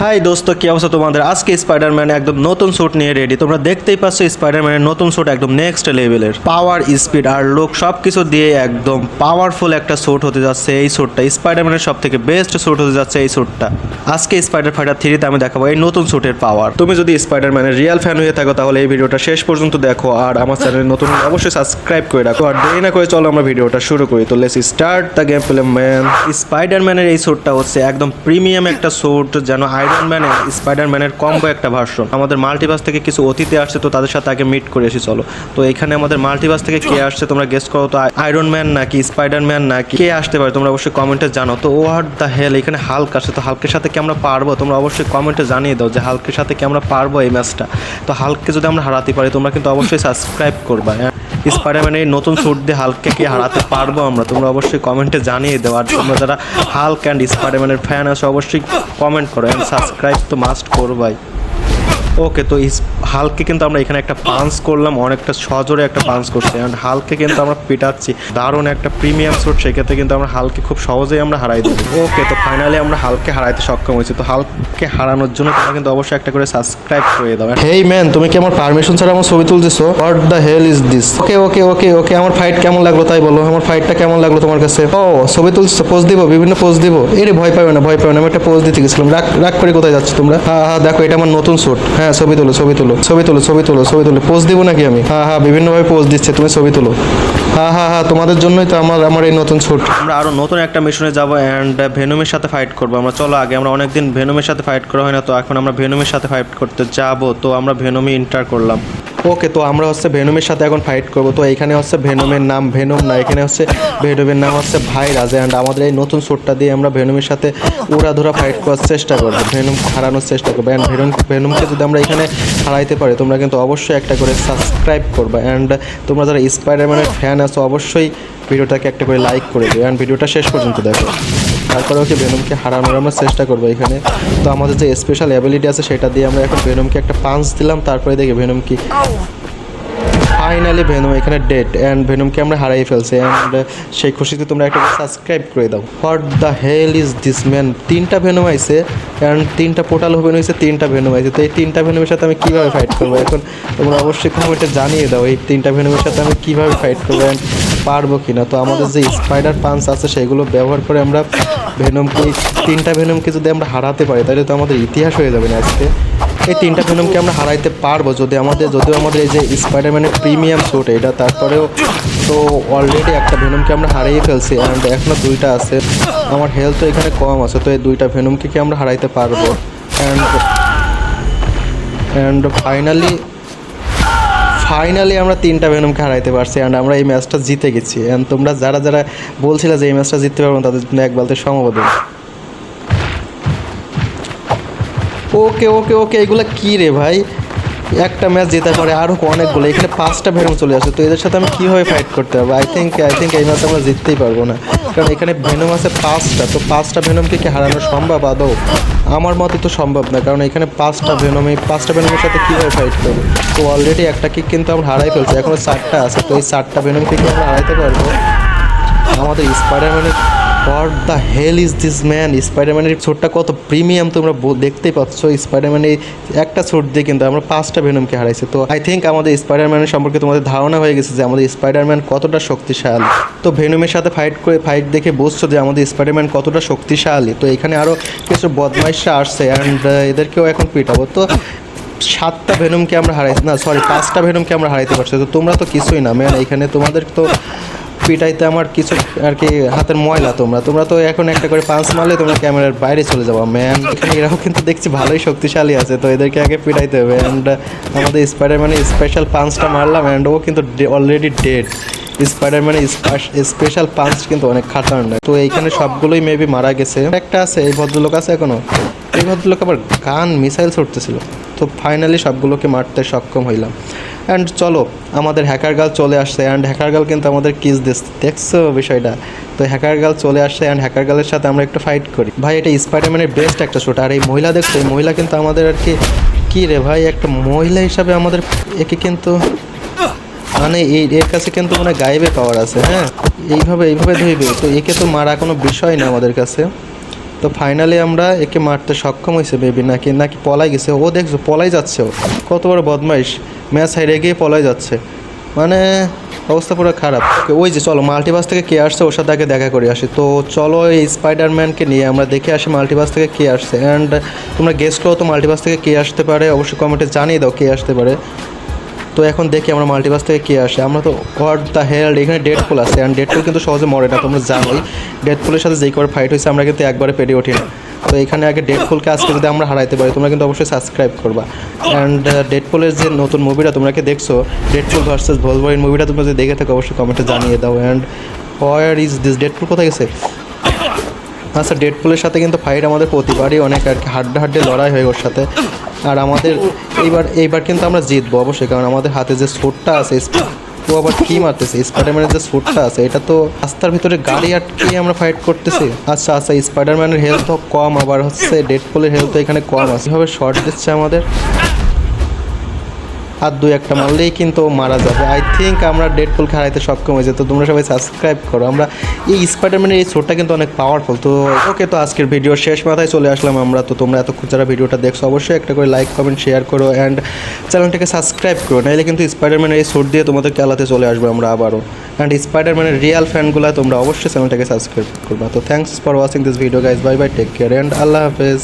High দোস্ত, কি অবস্থা তোমাদের? আজকে স্পাইডারম্যান একদম নতুন স্যুট নিয়ে রেডি তোমরা দেখতেই পাচ্ছ স্পাইডারম্যানের নতুন স্যুট একদম নেক্সট লেভেলের পাওয়ার স্পিড আর লোক সব কিছু দিয়ে একদম পাওয়ারফুল একটা স্যুট হতে যাচ্ছে এই স্যুটটা স্পাইডারম্যানের সব থেকে বেস্ট স্যুট হতে যাচ্ছে এই স্যুটটা আজকে স্পাইডার ফাইটার থ্রিতে আমি দেখাবো এই নতুন স্যুটের পাওয়ার তুমি যদি স্পাইডারম্যানের রিয়েল ফ্যান হয়ে থাকো, তাহলে এই ভিডিওটা শেষ পর্যন্ত দেখো। আর আমার চ্যানেল নতুন, অবশ্যই সাবস্ক্রাইব করে রাখো। আর দেরি না করে চলো আমরা ভিডিওটা শুরু করি। তো let's start the game play man স্পাইডারম্যানের এই স্যুটটা হচ্ছে একদম প্রিমিয়াম একটা স্যুট যেন আয়রন ম্যানের স্পাইডারম্যানের কম্বো একটা ভার্সন আমাদের মাল্টিভার্স থেকে কিছু অতিথি আসছে, তো তাদের সাথে আগে মিট করে এসে চলো। তো এখানে আমাদের মাল্টিভার্স থেকে কে আসছে, তোমরা গেস করো, তো আয়রন ম্যান নাকি স্পাইডারম্যান নাকি কে আসতে পারে, তোমরা অবশ্যই কমেন্টে জানো তো হোয়াট দ্য হেল এখানে হাল্ক আসছে, তো হালকের সাথে কি আমরা পারব? তোমরা অবশ্যই কমেন্টে জানিয়ে দাও যে হালকের সাথে কি আমরা পারব এই ম্যাচটা তো হালককে যদি আমরা হারাতে পারি, তোমরা কিন্তু অবশ্যই সাবস্ক্রাইব করবা। স্পাইডারম্যানের নতুন স্যুট দিয়ে হালককে কি হারাতে পারব আমরা? তোমরা অবশ্যই কমেন্টে জানিয়ে দেবো আর তোমরা যারা হালক অ্যান্ড স্পাইডারম্যানের ফ্যান আছে, অবশ্যই কমেন্ট করো অ্যান্ড সাবস্ক্রাইব তো মাস্ট করবাই। ওকে তো ইস হালকে কিন্তু আমরা এখানে একটা পাঞ্চ করলাম, অনেকটা সজোরে একটা পাঞ্চ করছি। অ্যান্ড হালকে কিন্তু আমরা পিটাচ্ছি, দারুণ একটা প্রিমিয়াম স্যুট সেক্ষেত্রে কিন্তু আমরা হালকে খুব সহজেই আমরা হারাই দেবো। ওকে তো ফাইনালি আমরা হালকে হারাইতে সক্ষম হয়েছি। তো হালকে হারানোর জন্য তোমরা কিন্তু অবশ্যই একটা করে সাবস্ক্রাইব করে দাও। হেই ম্যান তুমি কি আমার পারমিশন ছাড়া আমার ছবি তুলতেছো? What the hell is this okay okay okay okay আমার ফাইট কেমন লাগল তাই বলো। আমার ফাইটটা কেমন লাগল তোমার কাছে? ও ছবি তুলছো পোজ দিব, বিভিন্ন পোজ দিব। এরে, ভয় পাবে না, ভয় পাবে না, আমি একটা পোজ দিতে গেছিলাম। রাগ রাগ করে কোথায় যাচ্ছ তোমরা? হ্যাঁ হ্যাঁ দেখো, এটা আমার নতুন স্যুট হ্যাঁ ছবি তুলো ছবি তুলো ছবি তুলো ছবি তুলো ছবি তুলো। পোস্ট দিব নাকি আমি? হ্যাঁ হ্যাঁ বিভিন্নভাবে পোস্ট দিচ্ছে, তুমি ছবি তুলো। হ্যাঁ হ্যাঁ হ্যাঁ তোমাদের জন্যই তো আমার আমার এই নতুন স্যুট আমরা আরও নতুন একটা মিশনে যাব অ্যান্ড ভেনুমের সাথে ফাইট করব। আমরা, চলো, আগে আমরা অনেকদিন ভেনুমের সাথে ফাইট করা হয় না, তো এখন আমরা ভেনুমের সাথে ফাইট করতে যাব, তো আমরা ভেনুমে ইন্টার করলাম। ওকে, তো আমরা হচ্ছে ভেনুমের সাথে এখন ফাইট করব। তো এখানে হচ্ছে ভেনুমের নাম ভেনুম না, এখানে হচ্ছে ভেনুমের নাম হচ্ছে ভাইরাজ অ্যান্ড আমাদের এই নতুন স্যুটটা দিয়ে আমরা ভেনুমের সাথে উড়াধুরা ফাইট করার চেষ্টা করব, ভেনুম হারানোর চেষ্টা করব। অ্যান্ড ভেনুম, ভেনুমকে যদি আমরা এখানে হারাইতে পারি, তোমরা কিন্তু অবশ্যই একটা করে সাবস্ক্রাইব করবে। অ্যান্ড তোমরা যারা স্পাইডারম্যানের ফ্যান আছো, অবশ্যই ভিডিওটাকে একটা করে লাইক করে দিও। অ্যান্ড ভিডিওটা শেষ পর্যন্ত দেখো। তারপরেও ওকে ভেনমকে হারানোর আমরা চেষ্টা করব এখানে। তো আমাদের যে স্পেশাল অ্যাবিলিটি আছে, সেটা দিয়ে আমরা এখন ভেনমকে একটা পাঞ্চ দিলাম, তারপরে দেখি ভেনম কি ফাইনালি ভেনম এখানে ডেট অ্যান্ড ভেনমকে আমরা হারাই ফেলছি অ্যান্ড সেই খুশিতে তোমরা একটা সাবস্ক্রাইব করে দাও। What the hell is this man তিনটা ভেনম আইছে অ্যান্ড তিনটা পোর্টাল ওপেন হয়েছে, তিনটা ভেনম আইছে। তো এই তিনটা ভেনমের সাথে আমি কীভাবে ফাইট করব? এখন তোমরা অবশ্যই কমেন্টে জানিয়ে দাও, এই তিনটা ভেনমের সাথে আমি কীভাবে ফাইট করব অ্যান্ড পারব কি না তো আমাদের যে স্পাইডার পাঞ্চ আছে, সেগুলো ব্যবহার করে আমরা ভেনমকে তিনটা ভেনমকে যদি আমরা হারাতে পারি, তাহলে তো আমাদের ইতিহাস হয়ে যাবে না আজকে। এই তিনটা ভেনমকে আমরা হারাইতে পারব যদি আমাদের, যদিও আমাদের এই যে স্পাইডারম্যানের প্রিমিয়াম স্যুট এটা তারপরেও তো অলরেডি একটা ভেনমকে আমরা হারিয়ে ফেলছি অ্যান্ড এখনও দুইটা আছে। আমার হেলথ তো এখানে কম আছে, তো এই দুইটা ভেনমকে কি আমরা হারাইতে পারব? অ্যান্ড অ্যান্ড ফাইনালি ফাইনালি আমরা তিনটা ভেনমকে হারাইতে পারছি অ্যান্ড আমরা এই ম্যাচটা জিতে গেছি। অ্যান্ড তোমরা যারা যারা বলছিলে যে এই ম্যাচটা জিততে পারব তাদের জন্য এক বলতে সমবেদন ওকে ওকে ওকে এগুলো কী রে ভাই? একটা ম্যাচ জেতে পারে আরও অনেকগুলো, এখানে পাঁচটা ভেনম চলে আসে, তো এদের সাথে আমি কীভাবে ফাইট করতে পারব আই থিঙ্ক আই থিঙ্ক এই ম্যাচ আমরা জিততেই পারব না। কারণ এখানে ভেনম আছে পাঁচটা, তো পাঁচটা ভেনমকে কি হারানো সম্ভব? আদৌ? আমার মতে তো সম্ভব না, কারণ এখানে পাঁচটা ভেনম এই পাঁচটা ভেনমের সাথে কীভাবে ফাইট করব? তো অলরেডি একটা কিক কিন্তু আমরা হারাই ফেলছি এখনও চারটা আছে, তো এই চারটা ভেনমকে কি আমরা হারাইতে পারব? আমাদের স্পাইডারম্যানের what the hell is this man স্পাইডারম্যানের ছোটটা কত প্রিমিয়াম তোমরা দেখতেই পাচ্ছ। স্পাইডারম্যানের একটা ছোট দিয়ে কিন্তু আমরা পাঁচটা ভেনমকে হারাইছি। তো আই থিঙ্ক আমাদের স্পাইডারম্যানের সম্পর্কে তোমাদের ধারণা হয়ে গেছে যে আমাদের স্পাইডারম্যান কতটা শক্তিশালী। তো ভেনমের সাথে ফাইট করে ফাইট দেখে বুঝছ যে আমাদের স্পাইডারম্যান কতটা শক্তিশালী। তো এখানে আরও কিছু বদমাইশা আসছে অ্যান্ড এদেরকেও এখন পিটাবো। তো সাতটা ভেনমকে আমরা হারাইছি না সরি পাঁচটা ভেনমকে আমরা হারাইতে পারছি। তো তোমরা তো কিছুই না ম্যান এখানে তোমাদের তো পিটাইতে আমার কিছু আর কি হাতের ময়লা তোমরা। তোমরা তো এখন একটা করে পাঁচ মারলে তোমরা ক্যামেরার বাইরে চলে যাব। ম্যান এখানে এরাও কিন্তু দেখছি ভালোই শক্তিশালী আছে, তো এদেরকে আগে পিটাইতে হবে। অ্যান্ড আমাদের স্পাইডারম্যানে স্পেশাল পাঁচটা মারলাম অ্যান্ড ও কিন্তু অলরেডি ডেড স্পাইডারম্যানে স্পেশাল পাঞ্চ কিন্তু অনেক খাতারনাক। তো এইখানে সবগুলোই মেবি মারা গেছে। একটা আছে, এই ভদ্রলোক আছে এখনও। এই ভদ্রলোক আবার গান মিসাইল ছুটতেছিল তো ফাইনালি সবগুলোকে মারতে সক্ষম হইলাম। অ্যান্ড চলো, আমাদের হ্যাকার গার্ল চলে আসছে অ্যান্ড হ্যাকার গার্ল কিন্তু আমাদের কিস দিস, দেখছ বিষয়টা? তো হ্যাকার গার্ল চলে আসছে অ্যান্ড হ্যাকার গার্লের সাথে আমরা একটু ফাইট করি। ভাই, এটা স্পাইডারম্যানের বেস্ট একটা শুট আর এই মহিলা দেখছ, এই মহিলা কিন্তু আমাদের আর কি, কী রে ভাই, একটা মহিলা হিসাবে আমাদের, একে কিন্তু মানে এই, এর কাছে কিন্তু মানে গায়েবে পাওয়ার আছে হ্যাঁ? এইভাবে এইভাবে ধরবে তো একে তো মারা কোনো বিষয় না আমাদের কাছে। তো ফাইনালি আমরা একে মারতে সক্ষম হয়েছে বেবি নাকি নাকি পলাই গেছে? ও দেখছ, পলাই যাচ্ছে ও। কত বড় বদমাইশ, ম্যাচ হাইরে গিয়ে পলাই যাচ্ছে। মানে অবস্থা পুরো খারাপ। ওই যে, চলো মাল্টিভার্স থেকে কে আসছে, ওর সাথে আগে দেখা করে, আসি। তো চলো, এই স্পাইডারম্যানকে নিয়ে আমরা দেখে আসি মাল্টিভার্স থেকে কে আসছে। অ্যান্ড তোমরা গেস্ট করো তো মাল্টিভার্স থেকে কে আসতে পারে? অবশ্যই কমেন্টে জানিয়ে দাও কে আসতে পারে। তো এখন দেখি আমরা মাল্টিভার্স থেকে কে আসে। আমরা তো হোয়াট দ্য হেল্ড এখানে ডেড ফুল আছে অ্যান্ড ডেড ফুল কিন্তু সহজে মরে না, তোমরা জানোই। ডেড ফুলের সাথে যেই করে ফাইট হয়েছে, আমরা কিন্তু একবারে পেরে উঠি না। তো এখানে আগে ডেড ফুলকে আজকে যদি আমরা হারাইতে পারি, তোমরা কিন্তু অবশ্যই সাবস্ক্রাইব করবা। অ্যান্ড ডেড ফুলের যে নতুন মুভিটা তোমরা কি দেখছ? ডেড ফুল ভার্সেস ভলভরিন মুভিটা তোমরা যদি দেখে থাকো, অবশ্যই কমেন্টে জানিয়ে দাও। And where is this Deadpool কোথায় গেছে? আচ্ছা ডেড পুলের সাথে কিন্তু ফাইট আমাদের প্রতিবারই অনেক আর কি। হাড্ডে হাড্ডে লড়াই হয় ওর সাথে। আর আমাদের এইবার এইবার কিন্তু আমরা জিতবো অবশ্যই, কারণ আমাদের হাতে যে স্যুটটা আছে ও আবার কি মারতেছে? স্পাইডারম্যানের যে স্যুটটা আছে, এটা তো রাস্তার ভিতরে গাড়ি আটকে আমরা ফাইট করতেছি। আচ্ছা আচ্ছা স্পাইডারম্যানের হেলথ কম, আবার হচ্ছে ডেড পোলের হেলথ এখানে কম আছে। এভাবে শর্ট দিচ্ছে আমাদের। আর দুই একটা মারলেই কিন্তু মারা যাবে। আই থিঙ্ক আমরা ডেড পুলকে হারাইতে সক্ষম হয়েছে। তো তোমরা সবাই সাবস্ক্রাইব করো। আমরা এই স্পাইডারম্যানের এই শোটা কিন্তু অনেক পাওয়ারফুল তো ওকে তো আজকের ভিডিও শেষ মাথায় চলে আসলাম আমরা। তো তোমরা এতক্ষণ যারা ভিডিওটা দেখছ, অবশ্যই একটা করে লাইক কমেন্ট শেয়ার করো অ্যান্ড চ্যানেলটাকে সাবস্ক্রাইব করো। নাহলে কিন্তু স্পাইডারম্যানের এই শোট দিয়ে তোমাদের খেলাতে চলে আসব আমরা আবারও। অ্যান্ড স্পাইডারম্যানের রিয়াল ফ্যানগুলো তোমরা অবশ্যই চ্যানেলটাকে সাবস্ক্রাইব করবা। তো thanks for watching this video guys bye bye take care and আল্লাহ হাফেজ।